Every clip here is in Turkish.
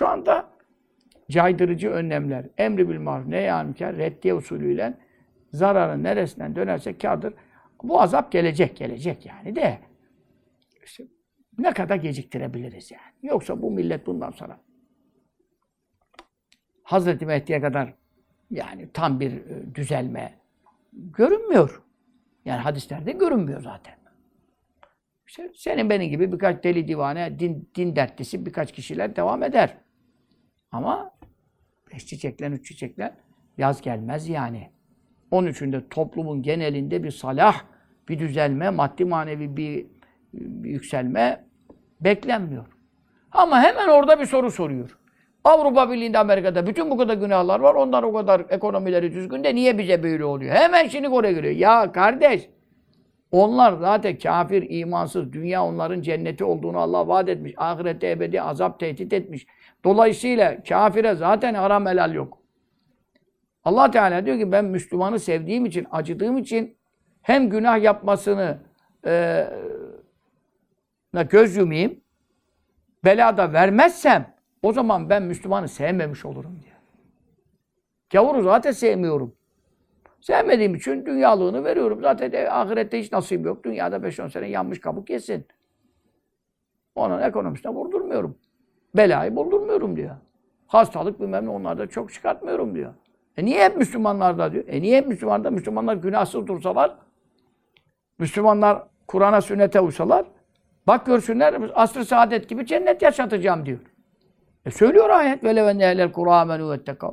Şu anda caydırıcı önlemler, emri bil maruf, nehy münker, reddiye usulüyle zararın neresinden dönerse kârdır. Bu azap gelecek, gelecek yani de. İşte ne kadar geciktirebiliriz yani. Yoksa bu millet bundan sonra Hazreti Mehdi'ye kadar yani tam bir e, düzelme görünmüyor. Yani hadislerde görünmüyor zaten. İşte senin benim gibi birkaç deli divane, din, din dertlisi birkaç kişiler devam eder. Ama beş çiçeklen, üç çiçeklen yaz gelmez yani. Onun için de toplumun genelinde bir salah, bir düzelme, maddi manevi bir, bir yükselme beklenmiyor. Ama hemen orada bir soru soruyor. Avrupa Birliği'nde Amerika'da bütün bu kadar günahlar var. Onlar o kadar ekonomileri düzgün de niye bize böyle oluyor? Hemen şimdi oraya giriyor. Ya kardeş onlar zaten kafir, imansız. Dünya onların cenneti olduğunu Allah vaat etmiş. Ahirette ebedi azap tehdit etmiş. Dolayısıyla kafire zaten haram helal yok. Allah Teala diyor ki ben Müslümanı sevdiğim için, acıdığım için hem günah yapmasını e, göz yumayım, belada vermezsem o zaman ben Müslümanı sevmemiş olurum diyor. Gavuru zaten sevmiyorum. Sevmediğim için dünyalığını veriyorum. Zaten de, ahirette hiç nasip yok. Dünyada 5-10 sene yanmış kabuk yesin. Onun ekonomisine vurdurmuyorum. Belayı buldurmuyorum diyor. Hastalık bilmem ne onlarda çok çıkartmıyorum diyor. E niye hep Müslümanlarda diyor? E niye hep Müslümanlarda? Müslümanlar günahsız dursalar, Müslümanlar Kur'an'a sünnete uysalar, bak görsünler asr-ı saadet gibi cennet yaşatacağım diyor. E söylüyor ayet. Vele ve nehlel Kur'â vettekav.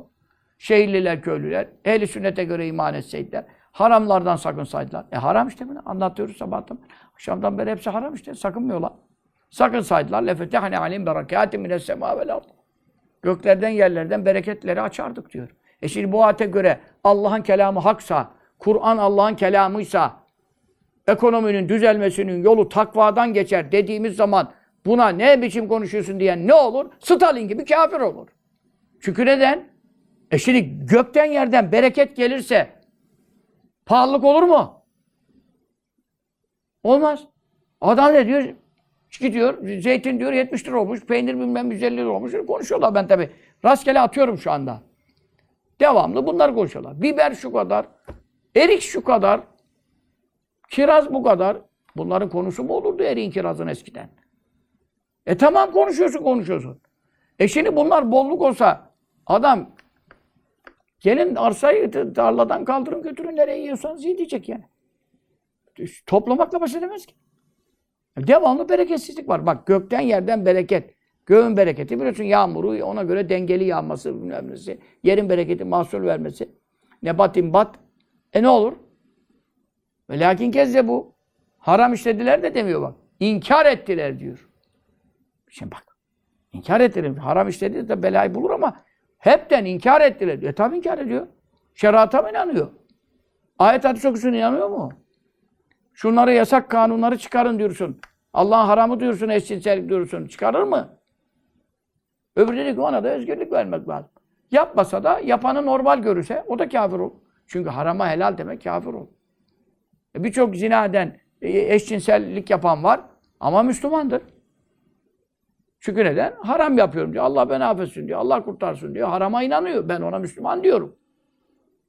Şehirliler, köylüler, ehli sünnete göre iman etseydiler, haramlardan sakınsaydılar. E haram işte bunu anlatıyoruz sabahtan. Akşamdan beri hepsi haram işte. Sakınmıyorlar. Sakınsaydılar. Lefetehane alim berekâti mines semâ vel. Göklerden yerlerden bereketleri açardık diyor. E şimdi bu ayete göre Allah'ın kelamı haksa, Kur'an Allah'ın kelamıysa, ekonominin düzelmesinin yolu takvadan geçer dediğimiz zaman buna ne biçim konuşuyorsun diyen ne olur? Stalin gibi kafir olur. Çünkü neden? E şimdi gökten yerden bereket gelirse pahalılık olur mu? Olmaz. Adam ne diyor? Gidiyor, zeytin diyor 70 lira olmuş, peynir bilmem 150 lira olmuş. Konuşuyorlar ben tabi. Rastgele atıyorum şu anda. Devamlı bunlar konuşuyorlar. Biber şu kadar, erik şu kadar, kiraz bu kadar. Bunların konusu mu olurdu eriğin kirazın eskiden? E tamam konuşuyorsun konuşuyorsun. E şimdi bunlar bolluk olsa adam gelin arsayı tarladan kaldırın götürün nereye yiyorsanız iyi diyecek yani. Toplamakla baş edemez ki. Devamlı bereketsizlik var. Bak gökten yerden bereket. Göğün bereketi biliyorsun yağmuru ona göre dengeli yağması bilmem nesi. Yerin bereketi mahsul vermesi. Nebat imbat. E ne olur? Ve lakin kezde bu. Haram işlediler de demiyor bak. İnkar ettiler diyor. Şimdi bak. İnkar ettiler. Haram işledi de belayı bulur ama hepten inkar ettiler. E tabi inkar ediyor. Şerata mı inanıyor? Ayet hadis okusun inanıyor mu? Şunları yasak kanunları çıkarın diyorsun. Allah'ın haramı diyorsun, eşcinsellik diyorsun. Çıkarır mı? Ki ona da özgürlük vermek lazım. Yapmasa da yapanı normal görürse o da kafir olur. Çünkü harama helal demek kafir olur. E Birçok zina eden, e, eşcinsellik yapan var ama Müslümandır. Çünkü neden? Haram yapıyorum diyor. Allah beni affetsin diyor. Allah kurtarsın diyor. Harama inanıyor. Ben ona Müslüman diyorum.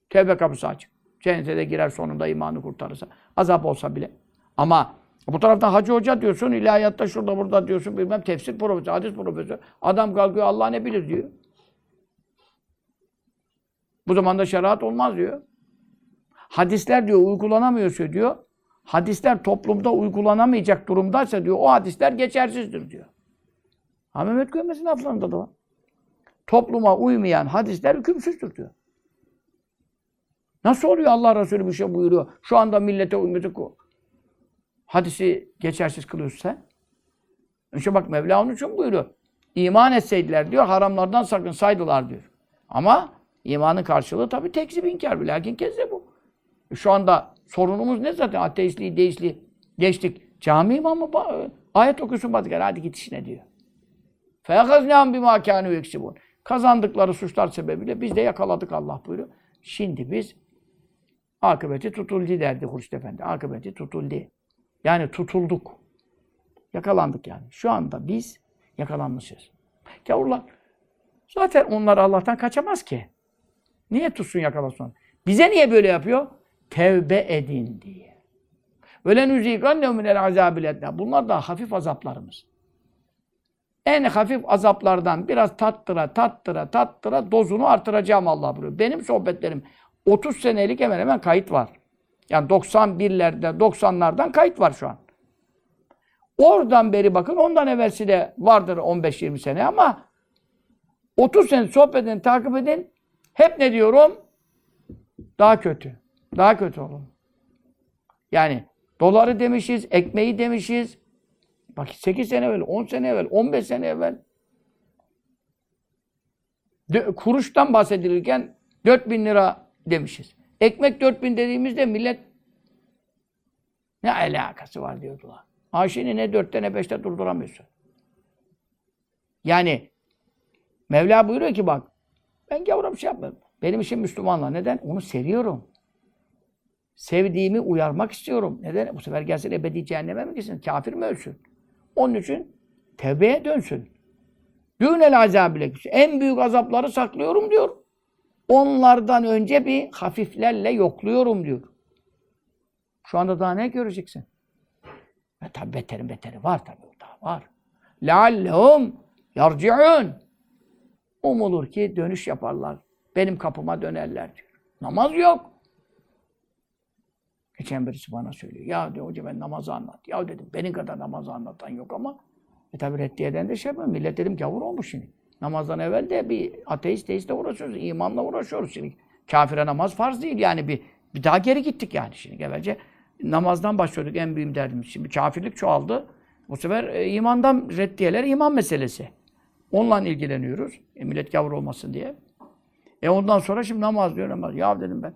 Tevbe kapısı açık. Cennete de girer sonunda imanı kurtarırsa. Azap olsa bile. Ama bu taraftan hacı hoca diyorsun, ilahiyatta şurada burada diyorsun, bilmem tefsir profesörü, hadis profesörü. Adam kalkıyor Allah ne bilir diyor. Bu zamanda şeriat olmaz diyor. Hadisler diyor uygulanamıyorsa diyor. Hadisler toplumda uygulanamayacak durumdaysa diyor o hadisler geçersizdir diyor. Ha Mehmet Gömez'in laflarında da var. Topluma uymayan hadisler hükümsüzdür diyor. Nasıl oluyor Allah Resulü bir şey buyuruyor? Şu anda millete uymadık o. Hadisi geçersiz kılıyorsun sen. İşte bak Mevla onun için buyuruyor. İman etseydiler diyor, haramlardan sakın saydılar diyor. Ama imanın karşılığı tabii tekzip inkar. Lakin kezde bu. E şu anda sorunumuz ne zaten? Ateistliği, deistliği geçtik. Cami imamı ayet okusun batık. Hadi git işine diyor. فَيَخَزْنَهُمْ بِمَا كَانُوا يَكْسِبُونَ Kazandıkları suçlar sebebiyle biz de yakaladık Allah buyuruyor. Şimdi biz akıbeti tutuldu derdi Hurşit Efendi. Akıbeti tutuldu. Yani tutulduk. Yakalandık yani. Şu anda biz yakalanmışız. Gavurlar Zaten onlar Allah'tan kaçamaz ki. Niye tutsun yakalasın? Bize niye böyle yapıyor? Tevbe edin diye. Ölen üzîgannehum minel azâbil ednâ. Bunlar da hafif azaplarımız. En hafif azaplardan biraz tattıra, tattıra, tattıra dozunu artıracağım Allah buyuruyor. Benim sohbetlerim 30 senelik hemen hemen kayıt var. Yani 91'lerde, 90'lardan kayıt var şu an. Oradan beri bakın, ondan evvelsi de vardır 15-20 sene ama 30 sene sohbet edin, takip edin. Hep ne diyorum? Daha kötü. Daha kötü olun. Yani doları demişiz, ekmeği demişiz. Bak 8 sene evvel, 10 sene evvel, 15 sene evvel de- kuruştan bahsedilirken 4000 lira demişiz. Ekmek 4000 dediğimizde millet ne alakası var diyordular. Ayşe'ni ne dörtte ne beşte durduramıyorsun. Yani Mevla buyuruyor ki bak ben gavura bir şey yapmadım. Benim işim Müslümanla. Neden? Onu seviyorum. Sevdiğimi uyarmak istiyorum. Neden? Bu sefer gelsin ebedi cehenneme mi gitsin? Kafir mi ölsün? Onun için tevbeye dönsün. Dünel azabile En büyük azapları saklıyorum diyor. Onlardan önce bir hafiflerle yokluyorum diyor. Şu anda daha ne göreceksin? Ve tabi beterin beteri var tabi daha var. لَعَلَّهُمْ يَرْجِعُونَ Umulur ki dönüş yaparlar. Benim kapıma dönerler diyor. Namaz yok. Geçen birisi bana söylüyor. Ya diyor hoca ben namazı anlat. Ya dedim benim kadar namazı anlatan yok ama e tabi reddiye eden de şey yapıyor. Millet dedim gavur olmuş şimdi. Namazdan evvel de bir ateist deistle uğraşıyoruz. imanla uğraşıyoruz şimdi. Kafire namaz farz değil yani bir, bir daha geri gittik yani şimdi. Evvelce namazdan başlıyorduk en büyük derdimiz. Şimdi kafirlik çoğaldı. Bu sefer e, imandan reddiyeler iman meselesi. Onunla ilgileniyoruz. E, millet gavur olmasın diye. E ondan sonra şimdi namaz diyor namaz. Ya dedim ben.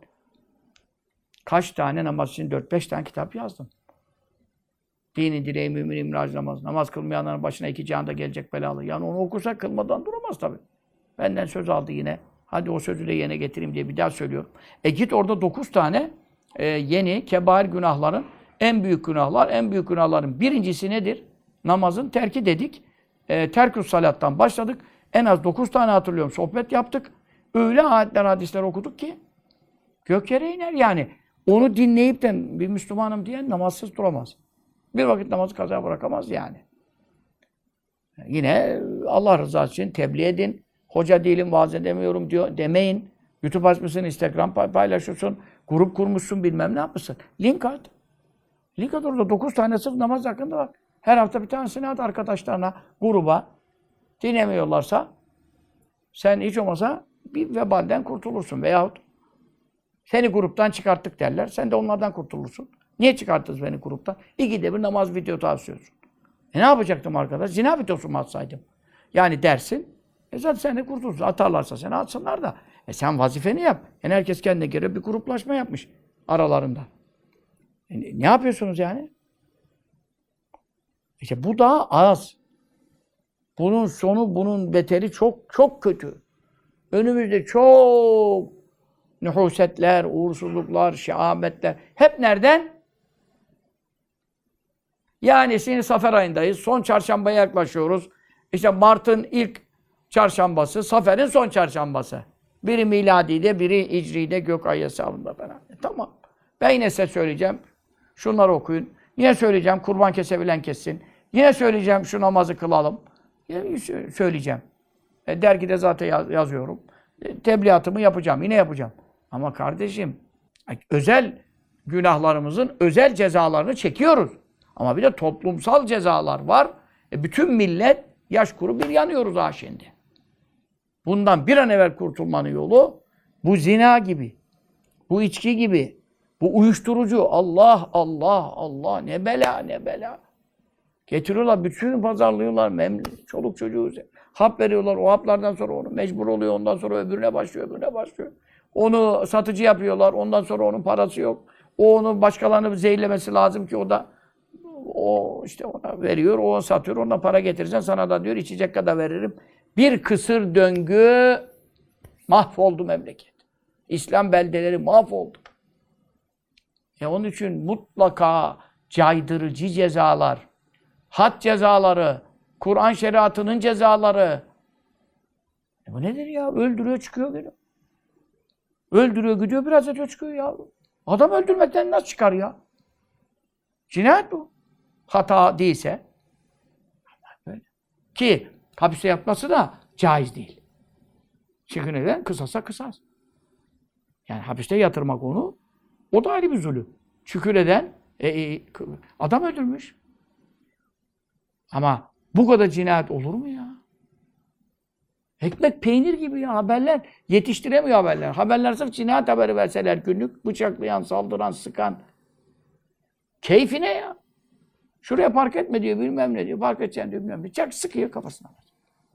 Kaç tane namaz için 4-5 tane kitap yazdım. Dini direği mümin imraj namaz. Namaz kılmayanların başına iki cihanda gelecek belalı. Yani onu okursak kılmadan duramaz tabii. Benden söz aldı yine. Hadi o sözü de yerine getireyim diye bir daha söylüyorum. E git orada 9 tane e, yeni kebair günahların en büyük günahlar, en büyük günahların birincisi nedir? Namazın terki dedik. E, terkü salattan başladık. En az 9 tane hatırlıyorum. Sohbet yaptık. Öyle ayetler, hadisler okuduk ki gök yere iner yani. Onu dinleyip de bir Müslümanım diyen namazsız duramaz. Bir vakit namazı kaza bırakamaz yani. Yine Allah rızası için tebliğ edin. Hoca değilim, vaaz edemiyorum diyor demeyin. YouTube açmışsın, Instagram pay- paylaşıyorsun, grup kurmuşsun, bilmem ne yapmışsın. Link at. Link at orada 9 tane sırf namaz hakkında var. Her hafta bir tanesini at arkadaşlarına, gruba. Dinlemiyorlarsa sen hiç olmasa bir vebalden kurtulursun. Veyahut seni gruptan çıkarttık derler. Sen de onlardan kurtulursun. Niye çıkarttınız beni gruptan? İkide bir namaz video tavsiyorsun. E ne yapacaktım arkadaş? Zina videosu mu atsaydım? Yani dersin. E zaten sen de kurtulursun. Atarlarsa seni atsınlar da. E sen vazifeni yap. Yani herkes kendine göre bir gruplaşma yapmış aralarında. E ne- yapıyorsunuz yani? İşte bu daha az. Bunun sonu, bunun beteri çok çok kötü. Önümüzde çok nühusetler, uğursuzluklar, şehametler. Hep nereden? Yani şimdi Safer ayındayız. Son çarşambaya yaklaşıyoruz. İşte Mart'ın ilk çarşambası, Safer'in son çarşambası. Biri miladide, biri icride, gök ay hesabında falan. E, tamam. Ben yine size söyleyeceğim. Şunları okuyun. Yine söyleyeceğim kurban kesebilen kessin. Yine söyleyeceğim şu namazı kılalım. Yine sö- söyleyeceğim. E, dergide zaten yaz- yazıyorum. E, tebliğatımı yapacağım. Yine yapacağım. Ama kardeşim özel günahlarımızın özel cezalarını çekiyoruz. Ama bir de toplumsal cezalar var. E, bütün millet yaş kuru bir yanıyoruz ha şimdi. Bundan bir an evvel kurtulmanın yolu bu zina gibi, bu içki gibi, bu uyuşturucu. Allah, Allah, Allah ne bela ne bela. Getiriyorlar, bütün pazarlıyorlar. Mem çoluk çocuğu hap veriyorlar. O haplardan sonra onu mecbur oluyor. Ondan sonra öbürüne başlıyor, öbürüne başlıyor. Onu satıcı yapıyorlar. Ondan sonra onun parası yok. O onu başkalarını zehirlemesi lazım ki o da o işte ona veriyor, o satıyor, ona para getirirsen sana da diyor içecek kadar veririm. Bir kısır döngü mahvoldu memleket. İslam beldeleri mahvoldu. E onun için mutlaka caydırıcı cezalar, had cezaları, Kur'an şeriatının cezaları. E Bu nedir ya? Öldürüyor çıkıyor geliyor. Öldürüyor gidiyor biraz ötüyor çıkıyor ya. Adam öldürmekten nasıl çıkar ya? Cinayet bu. Hata değilse. Ki hapiste yatması da caiz değil. Çünkü neden? Kısasa kısas. Yani hapiste yatırmak onu o da ayrı bir zulüm. Çünkü neden? E, e, adam öldürmüş. Ama bu kadar cinayet olur mu ya? Ekmek peynir gibi ya haberler. Yetiştiremiyor haberler. Haberler sırf cinayet haberi verseler günlük. Bıçaklayan, saldıran, sıkan. Keyfine ya. Şuraya park etme diyor bilmem ne diyor. Park edeceksin diyor bilmem ne. Çak sıkıyor kafasına.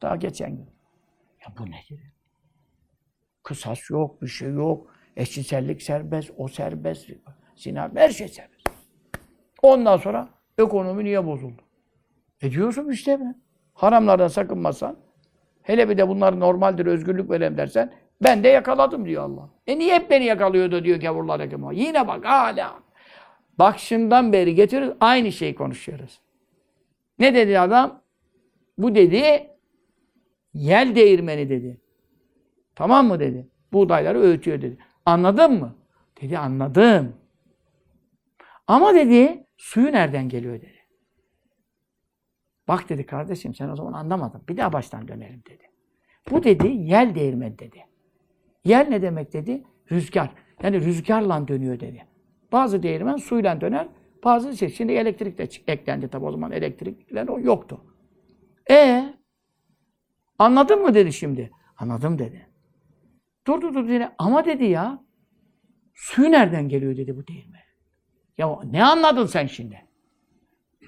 Daha geçen gün. Ya bu nedir? Kısas yok, bir şey yok. Eşcinsellik serbest, o serbest. Zina, her şey serbest. Ondan sonra ekonomi niye bozuldu? E diyorsun işte mi? Haramlardan sakınmazsan, hele bir de bunlar normaldir, özgürlük verem dersen, ben de yakaladım diyor Allah. E niye hep beni yakalıyordu diyor gavurlar. Yine bak hala. Başından beri getirir, aynı şeyi konuşuyoruz. Ne dedi adam? Bu dedi, yel değirmeni dedi. Tamam mı dedi. Buğdayları öğütüyor dedi. Anladın mı? Dedi anladım. Ama dedi suyu nereden geliyor dedi. Bak dedi kardeşim sen o zaman anlamadın. Bir daha baştan dönelim dedi. Bu dedi yel değirmeni dedi. Yel ne demek dedi? Rüzgar. Yani rüzgarla dönüyor dedi. Bazı değirmen suyla döner. Bazı şey. Şimdi elektrik de eklendi tabi o zaman elektrikler yoktu. E anladın mı dedi şimdi. Anladım dedi. Dur dur dur dedi. Ama dedi ya suyu nereden geliyor dedi bu değirmen. Ya ne anladın sen şimdi?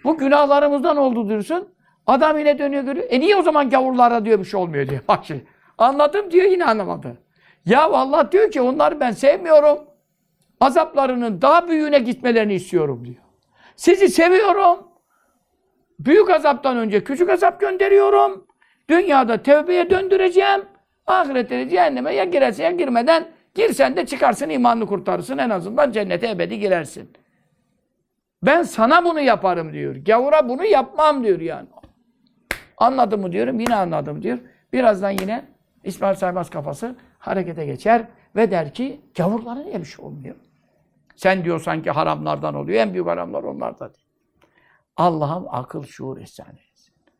Bu günahlarımızdan oldu diyorsun. Adam yine dönüyor görüyor. E niye o zaman gavurlara diyor bir şey olmuyor diyor. Bak şimdi. Anladım diyor yine anlamadı. Ya Allah diyor ki onları ben sevmiyorum. Azaplarının daha büyüğüne gitmelerini istiyorum diyor. Sizi seviyorum. Büyük azaptan önce küçük azap gönderiyorum. Dünyada tevbeye döndüreceğim. Ahirette de cehenneme ya girersin ya girmeden girsen de çıkarsın imanını kurtarırsın. En azından cennete ebedi girersin. Ben sana bunu yaparım diyor. Gavura bunu yapmam diyor yani. Anladım mı diyorum. Yine anladım diyor. Birazdan yine İsmail Saymaz kafası harekete geçer ve der ki gavurlara niye bir şey olmuyor? Sen diyor sanki haramlardan oluyor. En büyük haramlar onlarda. Allah'ım akıl, şuur, ihsan eylesin.